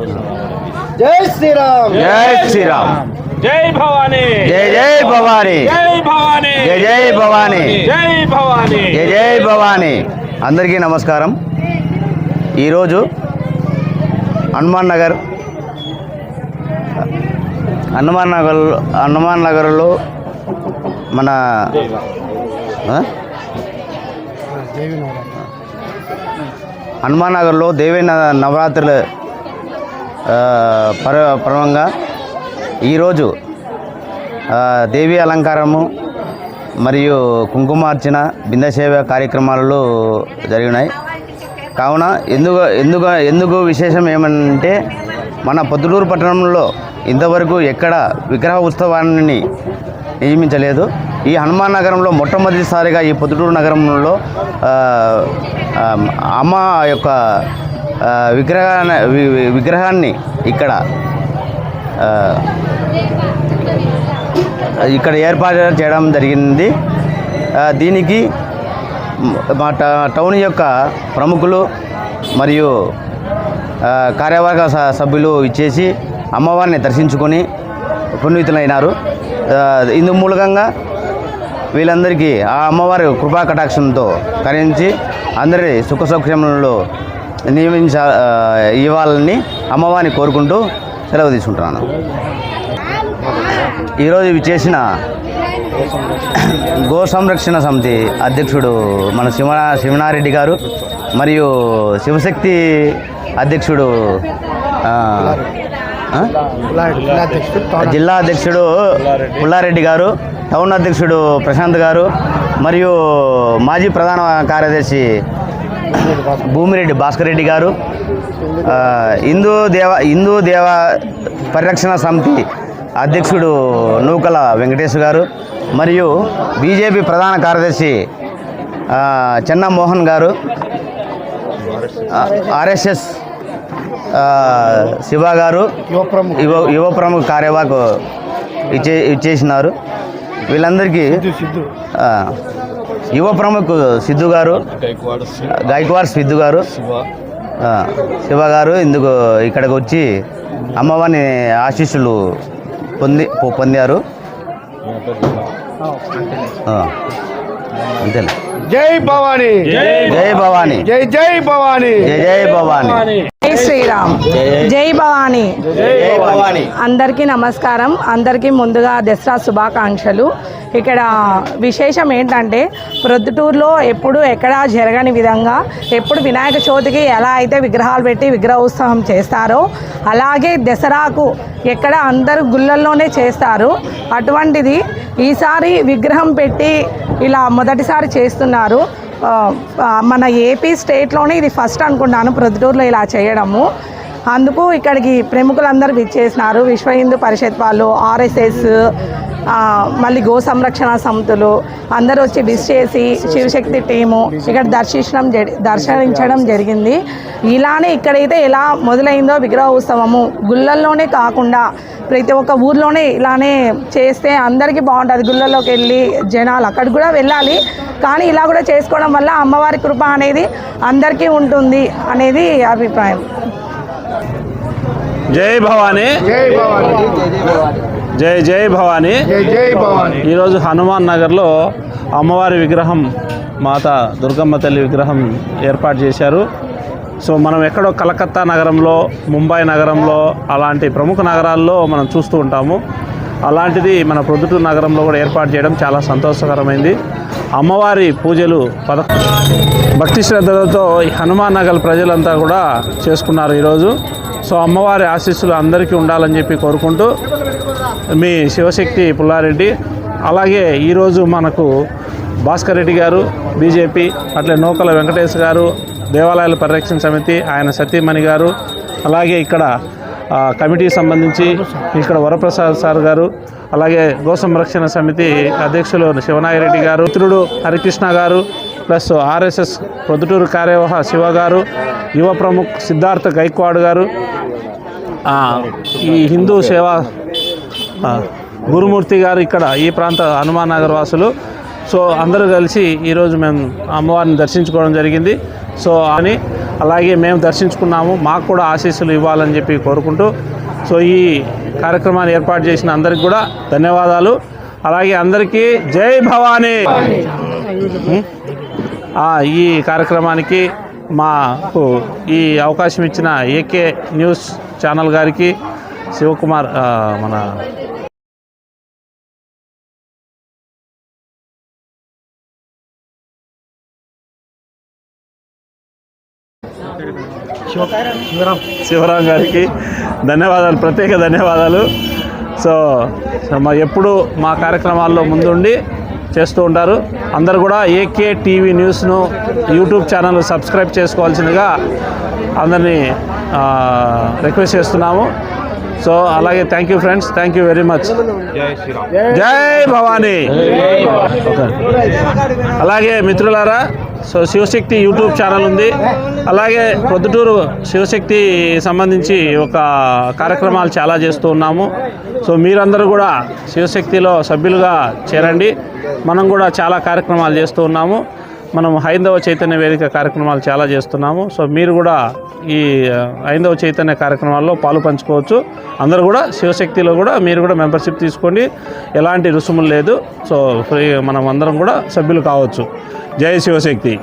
జై శ్రీరామ్. జై శ్రీరామ్. జై భవానీ. జై జై భవానీ. జై భవానీ. జై జై భవానీ. జై భవానీ. జై జై భవానీ. అందరికీ నమస్కారం. ఈరోజు హనుమాన్ నగర్ హనుమాన్ నగర్ హనుమాన్ నగర్లో మన? హనుమాన్ నగర్లో దేవి న- నవరాత్రుల పర పరంగా ఈరోజు దేవి అలంకారము మరియు కుంకుమార్చన బిందసేవ కార్యక్రమాలలో జరిగినాయి. కావున ఎందుకు ఎందుకు ఎందుకు విశేషం ఏమంటే మన పొద్దుటూరు పట్టణంలో ఇంతవరకు ఎక్కడ విగ్రహ ఉత్సవాన్ని నియమించలేదు. ఈ హనుమాన్ నగరంలో మొట్టమొదటిసారిగా ఈ పొద్దుటూరు నగరంలో అమ్మ యొక్క విగ్రహాన్ని విగ్రహాన్ని ఇక్కడ ఇక్కడ ఏర్పాటు చేయడం జరిగింది. దీనికి మా ట- టౌన్ యొక్క ప్రముఖులు మరియు కార్యవర్గ స- సభ్యులు ఇచ్చేసి అమ్మవారిని దర్శించుకొని పునీతులైనారు ఇందు మూలకంగా వీళ్ళందరికీ ఆ అమ్మవారి కృపా కటాక్షంతో కరించి అందరి సుఖ సౌఖ్యములలో నియమించ ఇవ్వాలని అమ్మవారిని కోరుకుంటూ సెలవు తీసుకుంటున్నాను. ఈరోజు ఇవి చేసిన గో సంరక్షణ సమితి అధ్యక్షుడు మన శివ శివనారెడ్డి గారు మరియు శివశక్తి అధ్యక్షుడు జిల్లా అధ్యక్షుడు పుల్లారెడ్డి గారు టౌన్ అధ్యక్షుడు ప్రశాంత్ గారు మరియు మాజీ ప్రధాన కార్యదర్శి భూమిరెడ్డి భాస్కర్ రెడ్డి గారు హిందూ దేవ హిందూ దేవ పరిరక్షణ సమితి అధ్యక్షుడు నూకల వెంకటేష్ గారు మరియు బీజేపీ ప్రధాన కార్యదర్శి ఆ, చెన్నా మోహన్ గారు ఆర్ఎస్ఎస్ శివ గారు యువ యువ ప్రముఖ కార్యవాహకు ఇచ్చే ఇచ్చేసినారు. వీళ్ళందరికీ యువ ప్రముఖ సిద్ధు గారు గాయక్వాడ్ సిద్ధు గారు ఆ, శివ గారు ఇందుకు ఇక్కడికి వచ్చి అమ్మవారిని ఆశీస్సులు పొంది పొందారు. అంతేలే. జై భవానీ. జై భవానీ. జై జై భవానీ. జై జై భవానీ. జై శ్రీరామ్. జై. భవానీ. అందరికీ నమస్కారం. అందరికీ ముందుగా దసరా శుభాకాంక్షలు. ఇక్కడ విశేషం ఏంటంటే ప్రొద్దుటూరులో ఎప్పుడు ఎక్కడా జరగని విధంగా ఎప్పుడు వినాయక చవితికి ఎలా అయితే విగ్రహాలు పెట్టి విగ్రహోత్సవం చేస్తారో అలాగే దసరాకు ఎక్కడ అందరూ గుళ్ళల్లోనే చేస్తారు. అటువంటిది ఈసారి విగ్రహం పెట్టి ఇలా మొదటిసారి చేస్తున్నారు. మన ఏపీ స్టేట్లోనే ఇది ఫస్ట్ అనుకుంటాను ప్రొద్దుటూరులో ఇలా చేయడము. అందుకు ఇక్కడికి ప్రముఖులందరూ విచ్చేసినారు. విశ్వ హిందూ పరిషత్ వాళ్ళు ఆర్ఎస్ఎస్ మళ్ళీ గో సంరక్షణ సమితులు అందరూ వచ్చి విష్ చేసి శివశక్తి టీము ఇక్కడ దర్శించడం జరి దర్శించడం జరిగింది. ఇలానే ఇక్కడైతే ఎలా మొదలైందో విగ్రహ ఉత్సవము గుళ్ళల్లోనే కాకుండా ప్రతి ఒక్క ఊర్లోనే ఇలానే చేస్తే అందరికీ బాగుంటుంది. గుళ్ళల్లోకి వెళ్ళి జనాలు అక్కడికి కూడా వెళ్ళాలి. కానీ ఇలా కూడా చేసుకోవడం వల్ల అమ్మవారి కృప అనేది అందరికీ ఉంటుంది అనేది అభిప్రాయం. జై భవానీ. జై భవానీ. జై జై భవానీ. జై జై భవానీ. ఈరోజు హనుమాన్ నగర్లో అమ్మవారి విగ్రహం మాత దుర్గమ్మ తల్లి విగ్రహం ఏర్పాటు చేశారు. సో మనం ఎక్కడో కలకత్తా నగరంలో ముంబై నగరంలో అలాంటి ప్రముఖ నగరాల్లో మనం చూస్తూ ఉంటాము. అలాంటిది మన ప్రొద్దుటూరు నగరంలో కూడా ఏర్పాటు చేయడం చాలా సంతోషకరమైంది. అమ్మవారి పూజలు పద భక్తి శ్రద్ధలతో హనుమాన్ నగర్ ప్రజలంతా కూడా చేసుకున్నారు ఈరోజు. సో అమ్మవారి ఆశీస్సులు అందరికీ ఉండాలని చెప్పి కోరుకుంటూ మీ శివశక్తి పుల్లారెడ్డి. అలాగే ఈరోజు మనకు భాస్కర్ రెడ్డి గారు బీజేపీ అట్లే నూకల వెంకటేష్ గారు దేవాలయాల పరిరక్షణ సమితి ఆయన సతీమణి గారు అలాగే ఇక్కడ కమిటీ సంబంధించి ఇక్కడ వరప్రసాద్ సార్ గారు అలాగే గో సంరక్షణ సమితి అధ్యక్షులు శివనాగిరెడ్డి గారు మిత్రుడు హరికృష్ణ గారు ప్లస్ ఆర్ఎస్ఎస్ ప్రొద్దుటూరు కార్యవాహ శివ గారు యువ ప్రముఖ్ సిద్ధార్థ గైక్వాడ్ గారు ఈ హిందూ సేవా గురుమూర్తి గారు ఇక్కడ ఈ ప్రాంత హనుమాన్ నగర్ వాసులు. సో అందరూ కలిసి ఈరోజు మేము అమ్మవారిని దర్శించుకోవడం జరిగింది. సో అని అలాగే మేము దర్శించుకున్నాము. మాకు కూడా ఆశీస్సులు ఇవ్వాలని చెప్పి కోరుకుంటూ. సో ఈ కార్యక్రమాన్ని ఏర్పాటు చేసిన అందరికి కూడా ధన్యవాదాలు. అలాగే అందరికీ జై భవానీ. ఈ కార్యక్రమానికి మాకు ఈ అవకాశం ఇచ్చిన ఏకే న్యూస్ ఛానల్ గారికి శివకుమార్ మన శివరాం గారికి ధన్యవాదాలు ప్రత్యేక ధన్యవాదాలు. సో మా ఎప్పుడు మా కార్యక్రమాల్లో ముందుండి చేస్తూ ఉంటారు. అందరు కూడా ఏకే టీవీ న్యూస్ను యూట్యూబ్ ఛానల్ సబ్స్క్రైబ్ చేసుకోవాల్సిందిగా అందరినీ రిక్వెస్ట్ చేస్తున్నాము. సో అలాగే thank you friends thank you very much Jai Bhavani. అలాగే మిత్రులారా సో శివశక్తి యూట్యూబ్ ఛానల్ ఉంది. అలాగే ప్రొద్దుటూరు శివశక్తి సంబంధించి ఒక కార్యక్రమాలు చాలా చేస్తూ ఉన్నాము. సో మీరందరూ కూడా శివశక్తిలో సభ్యులుగా చేరండి. మనం కూడా చాలా కార్యక్రమాలు చేస్తూ ఉన్నాము. మనం హైందవ చైతన్య వేదిక కార్యక్రమాలు చాలా చేస్తున్నాము. సో మీరు కూడా ఈ హైందవ చైతన్య కార్యక్రమాల్లో పాలు పంచుకోవచ్చు. అందరూ కూడా శివశక్తిలో కూడా మీరు కూడా మెంబర్షిప్ తీసుకోండి. ఎలాంటి రుసుములు లేదు. సో ఫ్రీ మనం అందరం కూడా సభ్యులు కావచ్చు. జై శివశక్తి.